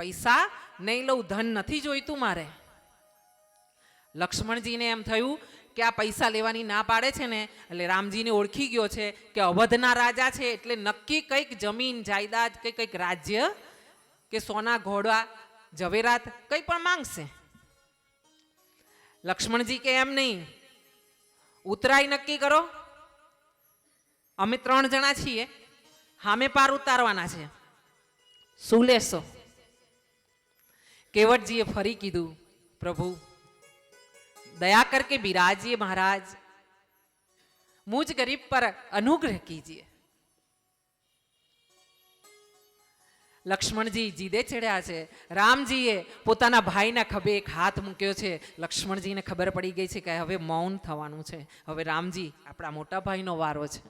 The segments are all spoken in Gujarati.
પૈસા નહીં લઉં, ધન નથી જોઈતું મારે. લક્ષ્મણજીને એમ થયું કે આ પૈસા લેવાની ના પાડે છે ને, એટલે રામજીને ઓળખી ગયો છે કે અવધના રાજા છે, એટલે નક્કી કંઈક જમીન, જાયદાદ કે કંઈક રાજ્ય કે સોના, ઘોડા, ઝવેરાત કંઈ પણ માંગશે. લક્ષ્મણજી કે એમ નહીં, ઉતરાય નક્કી કરો. અમે ત્રણ જણા છીએ, હામે પાર ઉતારવાના છે. શું લેશો? કેવટજીએ ફરી કીધું, પ્રભુ, દયા કરકે બિરાજીએ મહારાજ. મુજ ગરીબ પર અનુગ્રહ કીજીએ. લક્ષ્મણજી જીદે ચડ્યા છે. રામજીએ પોતાના ભાઈના ખભે એક હાથ મૂક્યો છે. લક્ષ્મણજીને ખબર પડી ગઈ છે કે હવે મૌન થવાનું છે. હવે રામજી આપણા મોટા ભાઈનો વારો છે.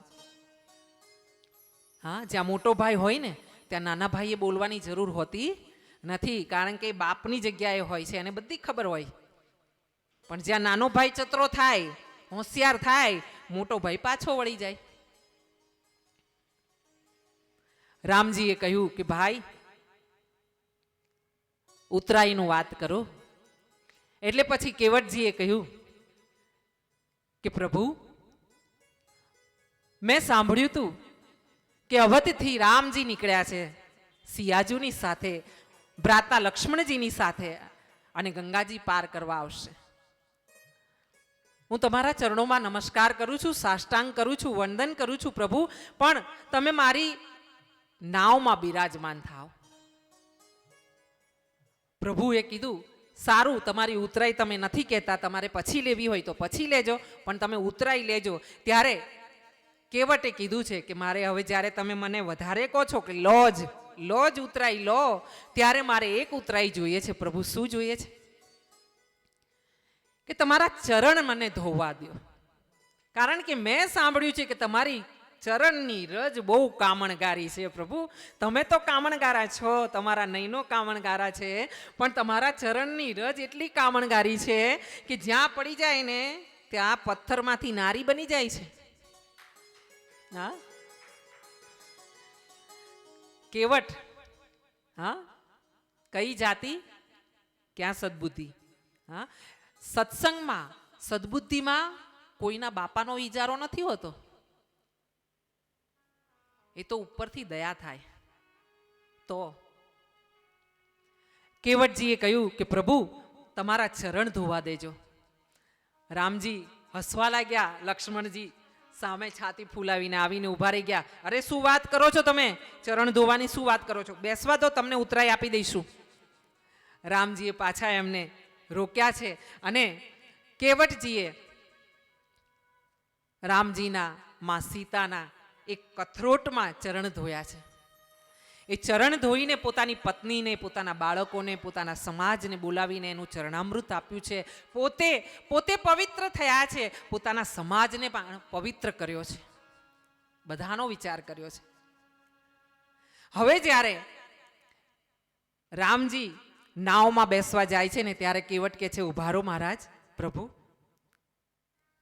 હા, જ્યાં મોટો ભાઈ હોય ને, ત્યાં નાના ભાઈએ બોલવાની જરૂર હોતી નથી, કારણ કે બાપની જગ્યાએ હોય છે એને બધી ખબર હોય. પણ જ્યાં નાનો ભાઈ ચતરો થાય, હોશિયાર થાય, મોટો ભાઈ પાછો વળી જાય. રામજીએ કહ્યું કે, ભાઈ, ઉતરાઈનું વાત કરો. એટલે પછી કેવટજીએ કહ્યું કે, પ્રભુ, મેં સાંભળ્યું તું કે અવધથી રામજી નીકળ્યા છે સિયાજુની સાથે ભ્રાતા લક્ષ્મણજીની સાથે અને ગંગાજી પાર કરવા આવશે. હું તમારા ચરણોમાં નમસ્કાર કરું છું, સાષ્ટાંગ કરું છું, વંદન કરું છું પ્રભુ, પણ તમે મારી નાવમાં બિરાજમાન થાવ પ્રભુએ કીધું, સારું, તમારી ઉતરાઈ તમે નથી કહેતા, તમારે પછી લેવી હોય તો પછી લેજો, પણ તમે ઉતરાઈ લેજો. ત્યારે કેવટે કીધું છે કે મારે હવે જ્યારે તમે મને વધારે કહો છો કે લો જ. લો જ ઉતરાઈ લો. ત્યારે મારે એક ઉતરાઈ જોઈએ છે. પ્રભુ, શું જોઈએ છે? કે તમારા ચરણ મને ધોવા દો કારણ કે મેં સાંભળ્યું છે કે તમારી ચરણની રજ બહુ કામણગારી છે, પ્રભુ. તમે તો કામણગારા છો, તમારા નૈનો કામણગારા છે, પણ તમારા ચરણની રજ એટલી કામણગારી છે કે જ્યાં પડી જાય ને, ત્યાં પથ્થરમાંથી નારી બની જાય છે. હા? કેવટ, હા? કઈ જાતિ? ક્યાં સદબુદ્ધિ? હા? સત્સંગમાં, સદબુદ્ધિમાં કોઈના બાપાનો ઈજારો નથી હોતો? એ તો ઉપરથી દયા થાય. તો કેવટજીએ કહ્યું કે, પ્રભુ, તમારા ચરણ ધોવા દેજો. રામજી હસવા લાગ્યા, લક્ષ્મણજી સામે છાતી ફૂલાવીને આવીને ઊભા રહી ગયા. અરે, શું વાત કરો છો તમે? ચરણ ધોવાની શું વાત કરો છો? બેસવા તો તમને ઉતરાઈ આપી દઈશું. રામજીએ પાછા એમને રોક્યા છે અને કેવટજીએ રામજીના માં સીતાના એક કથરોટમાં ચરણ ધોયા છે. એ ચરણ ધોઈને પોતાની પત્નીને, પોતાના બાળકોને, પોતાના સમાજને બોલાવીને એનું ચરણામૃત આપ્યું છે. પોતે પોતે પવિત્ર થયા છે. પોતાના સમાજને પણ પવિત્ર કર્યો છે. બધાનો વિચાર કર્યો છે. હવે જ્યારે રામજી નાવમાં બેસવા જાય છે ને ત્યારે કેવટ કે છે ઉભારો મહારાજ, પ્રભુ,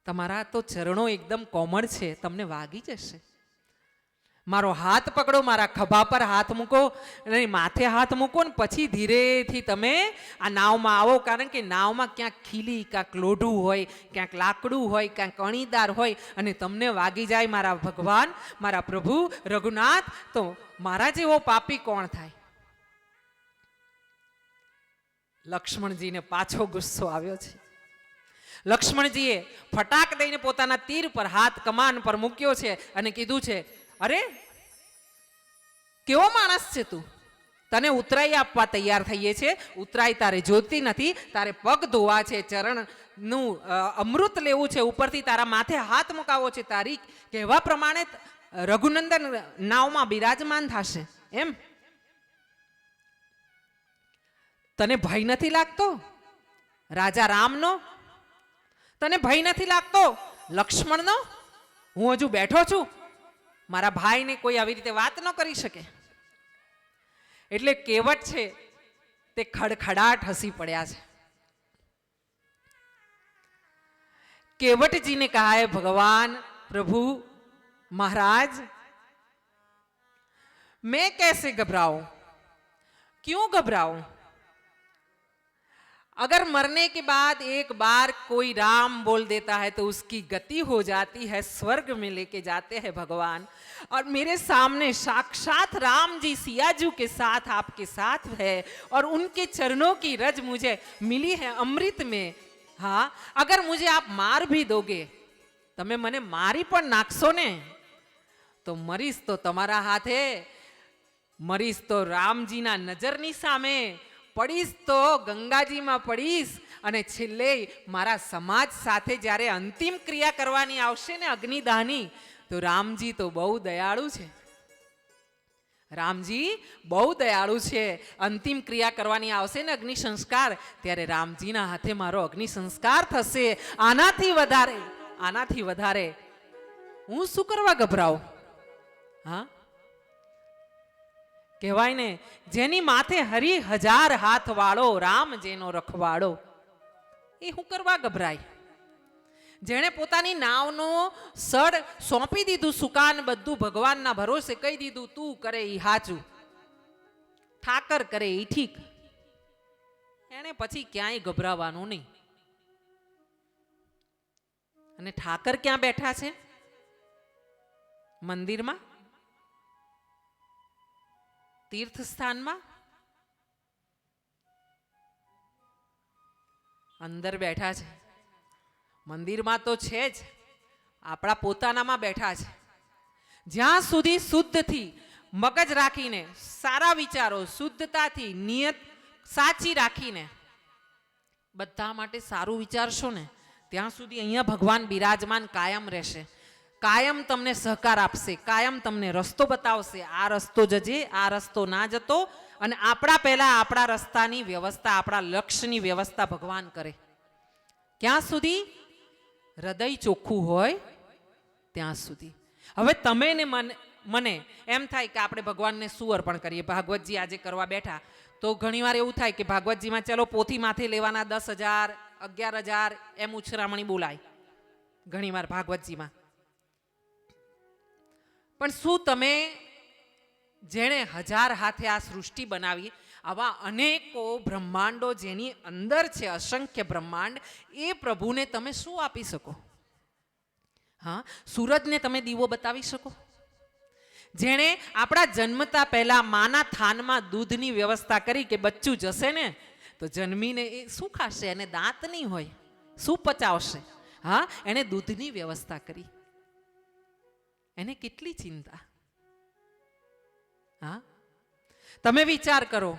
તમારા તો ચરણો એકદમ કોમળ છે, તમને વાગી જશે. મારો હાથ પકડો, મારા ખભા પર હાથ મૂકો અને માથે હાથ મૂકો ને પછી ધીરેથી તમે આ નાવમાં આવો. કારણ કે નાવમાં ક્યાંક ખીલી, ક્યાંક લોઢું હોય, ક્યાંક લાકડું હોય, ક્યાંક કણીદાર હોય અને તમને વાગી જાય મારા ભગવાન, મારા પ્રભુ રઘુનાથ. તો મારા જેવો પાપી કોણ થાય? લક્ષ્મણજીને પાછો ગુસ્સો આવ્યો છે. લક્ષ્મણજીએ ફટાક દઈને પોતાના તીર પર હાથ કમાન પર મૂક્યો છે અને કીધું છે અરે, કેવો માણસ છે તું? તને ઉતરાઈ આપવા તૈયાર થઈએ છે. ઉતરાઈ તારે જોતી નથી. તારે પગ ધોવા છે, ચરણનું અમૃત લેવું છે. ઉપરથી તારા માથે હાથ મુકાવો છે. તારી કહેવા પ્રમાણે રઘુનંદન નાવમાં બિરાજમાન થશે. એમ? તને ભય નથી લાગતો? રાજા રામનો? તને ભય નથી લાગતો? લક્ષ્મણનો? હું હજુ બેઠો છું. મારા ભાઈને કોઈ આવી રીતે વાત ન કરી શકે. એટલે કહેવત છે, તે ખડખડાટ હસી પડ્યા છે. કેવટજીને કહા ભગવાન, પ્રભુ, મહારાજ, મેં કેસે ગભરાઉં ક્યું ગભરાઉં अगर मरने के बाद एक बार कोई राम बोल देता है तो उसकी गति हो जाती है स्वर्ग में लेके जाते हैं भगवान और मेरे सामने साक्षात राम जी सियाजू के साथ आपके साथ है और उनके चरणों की रज मुझे मिली है अमृत में हाँ अगर मुझे आप मार भी दोगे તમે મને મારી પણ નાખશો ને તો મરીશ તો તમારા હાથે મરીશ તો રામજીના નજરની સામે પડીશ તો ગંગાજીમાં પડીશ. અને છેલ્લે મારા સમાજ સાથે જ્યારે અંતિમ ક્રિયા કરવાની આવશે ને અગ્નિદાની તો રામજી તો બહુ દયાળુ છે. રામજી બહુ દયાળુ છે. અંતિમ ક્રિયા કરવાની આવશે ને અગ્નિ સંસ્કાર, ત્યારે રામજીના હાથે મારો અગ્નિ સંસ્કાર થશે. આનાથી વધારે આનાથી વધારે હું શું કરવા ગભરાઉં હા? કહેવાય ને, જેની માથે હરી હજાર હાથ વાળો રામ જેનો રખવાડો. એ હું કરવા ગભરાય? જેણે પોતાની નાવનો સડ સોંપી દીધું સુકાન બધું, ભગવાનના ભરોસે કહી દીધું, તું કરે ઈ હાચું. ઠાકર કરે ઈ ઠીક. એણે પછી ક્યાંય ગભરાવાનું નહીં. અને ઠાકર ક્યાં બેઠા છે? મંદિરમાં? તીર્થ સ્થાનમાં અંદર બેઠા છે મંદિરમાં તો છે જ આપણા પોતાનામાં બેઠા છે જ્યાં સુધી શુદ્ધથી મગજ રાખીને સારા વિચારો શુદ્ધતાથી નિયત સાચી રાખીને બધા માટે સારું વિચારશો ને ત્યાં સુધી અહીંયા ભગવાન બિરાજમાન કાયમ રહેશે કાયમ તમને સહકાર આપશે, કાયમ તમને રસ્તો બતાવશે. આ રસ્તો જજે, આ રસ્તો ના જતો અને આપણા પહેલાં આપણા રસ્તાની વ્યવસ્થા, આપણા લક્ષ્યની વ્યવસ્થા ભગવાન કરે. ક્યાં સુધી? હૃદય ચોખ્ખું હોય ત્યાં સુધી. હવે તમે ને મને મને એમ થાય કે આપણે ભગવાનને શું અર્પણ કરીએ. ભાગવતજી આજે કરવા બેઠા. તો ઘણીવાર એવું થાય કે ભાગવતજીમાં ચલો પોથી માથે લેવાના દસ હજાર, અગિયાર હજાર એમ ઉછરામણી બોલાય. ઘણીવાર ભાગવતજીમાં. પણ શું તમે જેણે હજાર હાથે આ સૃષ્ટિ બનાવી, આવા અનેકો બ્રહ્માંડો જેની અંદર છે, અસંખ્ય બ્રહ્માંડ, એ પ્રભુને તમે શું આપી શકો? હા, સૂરજને તમે દીવો બતાવી શકો? જેણે આપણા જન્મતા પહેલાં માના થાનમાં દૂધની વ્યવસ્થા કરી કે બચ્ચું જશે ને, તો જન્મીને એ શું ખાશે? એને દાંત નહીં હોય, શું પચાવશે? હા, એણે દૂધની વ્યવસ્થા કરી. એને કેટલી ચિંતા? હા? તમે વિચાર કરો.